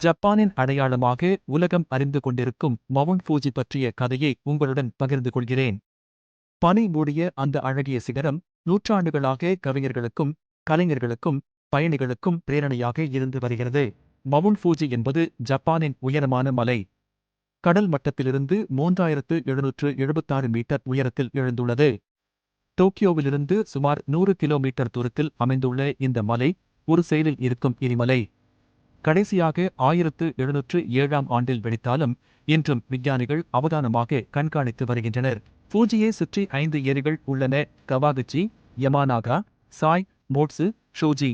ஜப்பானின் அடையாளமாக உலகம் அறிந்து கொண்டிருக்கும் மவுண்ட் ஃபூஜி பற்றிய கதையை உங்களுடன் பகிர்ந்து கொள்கிறேன். பனி மூடிய அந்த அழகிய சிகரம் நூற்றாண்டுகளாக கவிஞர்களுக்கும் கலைஞர்களுக்கும் பயணிகளுக்கும் பிரேரணையாக இருந்து வருகிறது. மவுண்ட் ஃபூஜி என்பது ஜப்பானின் உயரமான மலை. கடல் மட்டத்திலிருந்து மூன்றாயிரத்து எழுநூற்று எழுபத்தாறு மீட்டர் உயரத்தில் எழுந்துள்ளது. டோக்கியோவிலிருந்து சுமார் நூறு கிலோமீட்டர் தூரத்தில் அமைந்துள்ள இந்த மலை ஒரு செயலில் இருக்கும் இரிமலை கடைசியாக ஆயிரத்து எழுநூற்று ஏழாம் ஆண்டில் வெடித்தாலும் இன்றும் விஞ்ஞானிகள் அவதானமாக கண்காணித்து வருகின்றனர். பூஜியை சுற்றி ஐந்து ஏரிகள் உள்ளன. Kawaguchi Yamanaka Sai Motosu Shoji.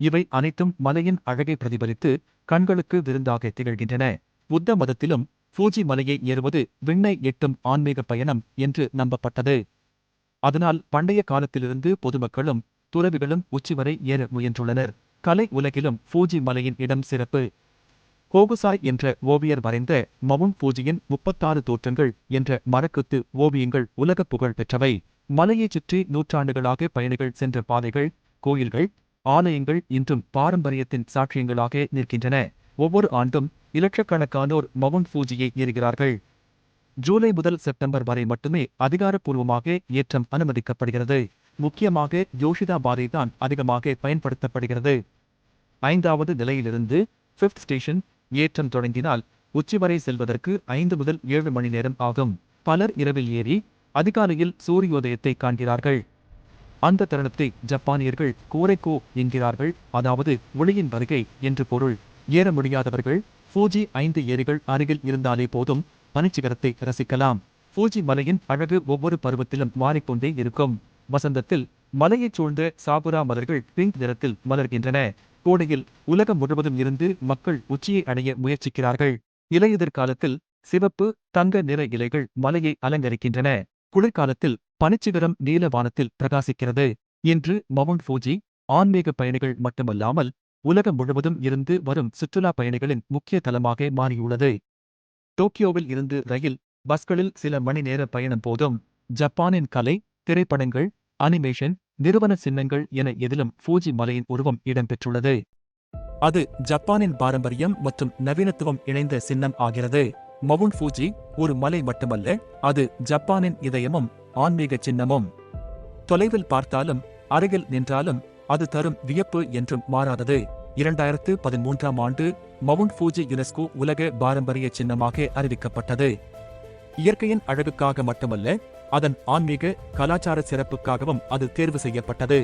இவை அனைத்தும் மலையின் அழகை பிரதிபலித்து கண்களுக்கு விருந்தாக திகழ்கின்றன. புத்த மதத்திலும் பூஜி மலையை ஏறுவது விண்ணை எட்டும் ஆன்மீக பயணம் என்று நம்பப்பட்டது. அதனால் பண்டைய காலத்திலிருந்து பொதுமக்களும் துறவிகளும் உச்சிவரை ஏற முயன்றுள்ளனர். கலை உலகிலும் ஃபூஜி மலையின் இடம் சிறப்பு. கோகுசாய் என்ற ஓவியர் வரைந்த மவுண்ட் ஃபூஜியின் முப்பத்தாறு தோற்றங்கள் என்ற மரக்குத்து ஓவியங்கள் உலகப் புகழ் பெற்றவை. மலையைச் சுற்றி நூற்றாண்டுகளாக பயணிகள் சென்ற பாதைகள் கோயில்கள் ஆலயங்கள் இன்றும் பாரம்பரியத்தின் சாட்சியங்களாக நிற்கின்றன. ஒவ்வொரு ஆண்டும் இலட்சக்கணக்கானோர் மவுண்ட் ஃபூஜியை ஏறுகிறார்கள். ஜூலை முதல் செப்டம்பர் வரை மட்டுமே அதிகாரப்பூர்வமாக ஏற்றம் அனுமதிக்கப்படுகிறது. முக்கியமாக யோஷிதா பாதை தான் அதிகமாக பயன்படுத்தப்படுகிறது. ஐந்தாவது நிலையிலிருந்து ஃபிஃப்த் ஸ்டேஷன் ஏற்றம் தொடங்கினால் உச்சி வரை செல்வதற்கு ஐந்து முதல் ஏழு மணி நேரம் ஆகும். பலர் இரவில் ஏறி அதிகாலையில் சூரியோதயத்தை காண்கிறார்கள். அந்த தருணத்தை ஜப்பானியர்கள் கோரைக்கோ என்கிறார்கள். அதாவது ஒளியின் வருகை என்று பொருள். ஏற முடியாதவர்கள் ஃபூஜி ஐந்து ஏரிகள் அருகில் இருந்தாலே போதும் பனிச்சிகரத்தை ரசிக்கலாம். ஃபூஜி மலையின் அழகு ஒவ்வொரு பருவத்திலும் மாறிக்கொண்டே இருக்கும். வசந்தத்தில் மலையைச் சூழ்ந்த சாபுரா மலர்கள் பிங்க் நிறத்தில் மலர்கின்றன. கோடையில் உலகம் முழுவதும் இருந்து மக்கள் உச்சியை அடைய முயற்சிக்கிறார்கள். இலையுதிர் காலத்தில் சிவப்பு தங்க நிற இலைகள் மலையை அலங்கரிக்கின்றன. குளிர்காலத்தில் பனிச்சிகரம் நீல வானத்தில் பிரகாசிக்கிறது. இன்று மவுண்ட் ஃபூஜி ஆன்மீக பயணிகள் மட்டுமல்லாமல் உலகம் முழுவதும் இருந்து வரும் சுற்றுலா பயணிகளின் முக்கிய தலமாக மாறியுள்ளது. டோக்கியோவில் இருந்து ரயில் பஸ்களில் சில மணி நேர பயணம் போதும். ஜப்பானின் கலை திரைப்படங்கள் அனிமேஷன் நிறுவன சின்னங்கள் என எதிலும் ஃபூஜி மலையின் உருவம் இடம்பெற்றுள்ளது. அது ஜப்பானின் பாரம்பரியம் மற்றும் நவீனத்துவம் இணைந்த சின்னம் ஆகிறது. மவுண்ட் ஃபூஜி ஒரு மலை மட்டுமல்ல அது ஜப்பானின் இதயமும் ஆன்மீக சின்னமும். தொலைவில் பார்த்தாலும் அருகில் நின்றாலும் அது தரும் வியப்பு என்றும் மாறாதது. இரண்டாயிரத்து பதிமூன்றாம் ஆண்டு மவுண்ட் ஃபூஜி யுனெஸ்கோ உலக பாரம்பரிய சின்னமாக அறிவிக்கப்பட்டது. இயற்கையின் அழகுக்காக மட்டுமல்ல அதன் ஆன்மீக கலாச்சார சிறப்புக்காகவும் அது தேர்வு செய்யப்பட்டது.